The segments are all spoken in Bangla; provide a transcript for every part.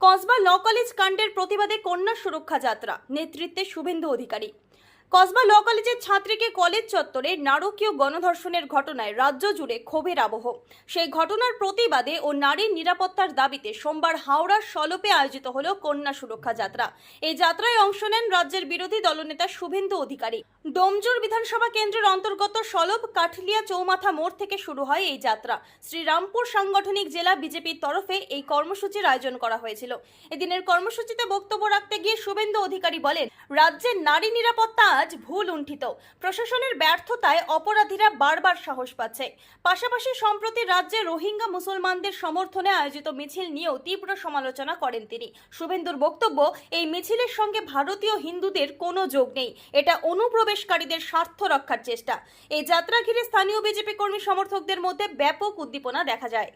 কসবা ল কলেজ কাণ্ডের প্রতিবাদে কন্যা সুরক্ষা যাত্রা। নেতৃত্বে শুভেন্দু অধিকারী। কসবা ল কলেজের ছাত্রীকে কলেজ চত্বরে নারকীয় গণধর্ষণের ঘটনায় রাজ্য জুড়ে ক্ষোভের আবহ। সেই ঘটনার প্রতিবাদে ও নারীর নিরাপত্তার দাবিতে সোমবার হাওড়ার সলপে আয়োজিত হল কন্যা সুরক্ষা যাত্রা। এই যাত্রায় অংশ নেন রাজ্যের বিরোধী দলনেতা শুভেন্দু অধিকারী। ডোমজুর বিধানসভা কেন্দ্রের অন্তর্গত সলব কাঠলিয়া চৌমাথা মোড় থেকে শুরু হয় এই যাত্রা। শ্রীরামপুর সাংগঠনিক জেলা বিজেপির তরফে এই কর্মসূচির আয়োজন করা হয়েছিল। এদিনের কর্মসূচিতে বক্তব্য রাখতে গিয়ে শুভেন্দু অধিকারী বলেন, রাজ্যের নারী নিরাপত্তা আজ ভুল উণ্ঠিত প্রশাসনের ব্যর্থতায় অপরাধীরা বারবার সাহস পাচ্ছে। পাশাপাশি সম্প্রতি রাজ্যে রোহিঙ্গা মুসলমানদের সমর্থনে আয়োজিত মিছিল নিয়েও তীব্র সমালোচনা করেন তিনি। শুভেন্দুর বক্তব্য, এই মিছিলের সঙ্গে ভারতীয় হিন্দুদের কোনো যোগ নেই। এটা অনুপ্রবেশকারীদের স্বার্থ রক্ষার চেষ্টা। এই যাত্রা ঘিরে স্থানীয় বিজেপি কর্মী সমর্থকদের মধ্যে ব্যাপক উদ্দীপনা দেখা যায়।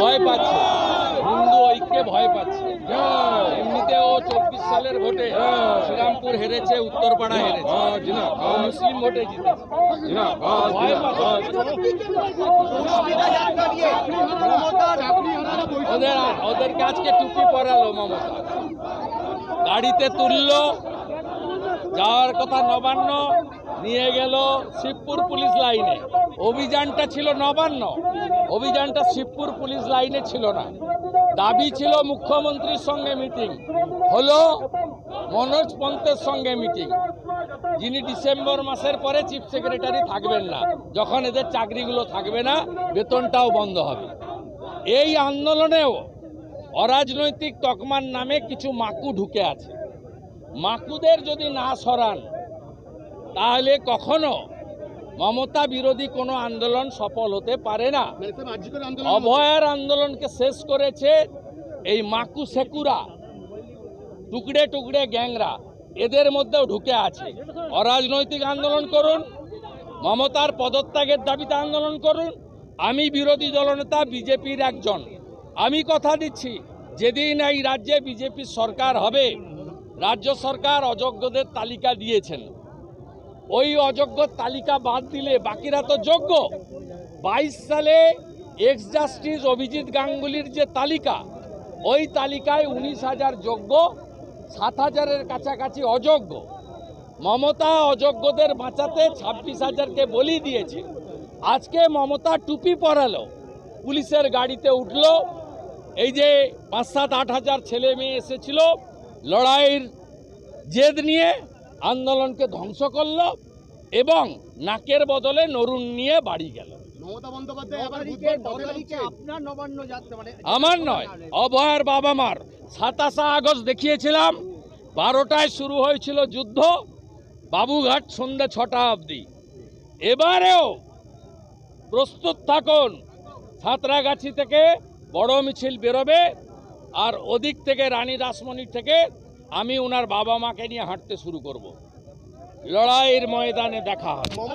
ভয় পাচ্ছে। হিন্দু ঐক্যে ভয় পাচ্ছে। চব্বিশ সালের ভোটে শ্রীরামপুর হেরেছে উত্তরপাড়া হেরেছে। মুসলিম ভোটে জিতেছে। ওদের ওদেরকে আজকে টুপি পরালো মমতা। গাড়িতে তুললো যাওয়ার কথা নবান্ন, নিয়ে গেল শিবপুর পুলিশ লাইনে। অভিযানটা ছিল নবান্ন, অভিযানটা শিবপুর পুলিশ লাইনে ছিল না। দাবি ছিল মুখ্যমন্ত্রীর সঙ্গে মিটিং। হলো মনোজ পন্তের সঙ্গে মিটিং। যিনি ডিসেম্বর মাসের পরে চিফ সেক্রেটারি থাকবেন না, যখন এদের চাকরিগুলো থাকবে না, বেতনটাও বন্ধ হবে। এই আন্দোলনেও অরাজনৈতিক তকমার নামে কিছু মাকু ঢুকে আছে। মাকুদের যদি না সরান তাহলে কখনো মমতা বিরোধী কোনো আন্দোলন সফল হতে পারে না। অভয়ার আন্দোলনকে শেষ করেছে এই মাকু সেকুরা টুকড়ে টুকড়ে গ্যাংরা এদের মধ্যেও ঢুকে আছে। অরাজনৈতিক আন্দোলন করুন মমতার পদত্যাগের দাবিতে আন্দোলন করুন। আমি বিরোধী দলনেতা বিজেপির একজন। আমি কথা দিচ্ছি যেদিন এই রাজ্যে বিজেপির সরকার হবে রাজ্য সরকার অযোগ্যদের তালিকা দিয়েছেন। ওই অযোগ্য তালিকা বাদ দিলে বাকিরা তো যোগ্য। বাইশ সালে এক্স জাস্টিস অভিজিৎ গাঙ্গুলির যে তালিকা, ওই তালিকায় উনিশ হাজার যোগ্য, সাত হাজারের কাছাকাছি অযোগ্য। মমতা অযোগ্যদের বাঁচাতে ছাব্বিশ হাজারকে বলি দিয়েছে। আজকে মমতা টুপি পরালো, পুলিশের গাড়িতে উঠল। এই যে পাঁচ সাত আট হাজার ছেলে মেয়ে এসেছিল লড়াইয়ের জেদ নিয়ে আন্দোলনকে ধ্বংস করল এবং নাকের বদলে নরুন নিয়ে বাড়ি গেল। মানে আমার নয় অভয়ের বাবা মার সাতাশা আগস্ট দেখিয়েছিলাম বারোটায় শুরু হয়েছিল যুদ্ধ বাবুঘাট সন্ধ্যে ছটা অবধি। এবারেও প্রস্তুত থাকুন সাঁতরাগাছি থেকে বড় মিছিল বেরোবে আর ওদিক থেকে রানী দাসমণির থেকে আমি ওনার বাবা মাকে নিয়ে হাঁটতে শুরু করব। লড়াইয়ের ময়দানে দেখা হবে।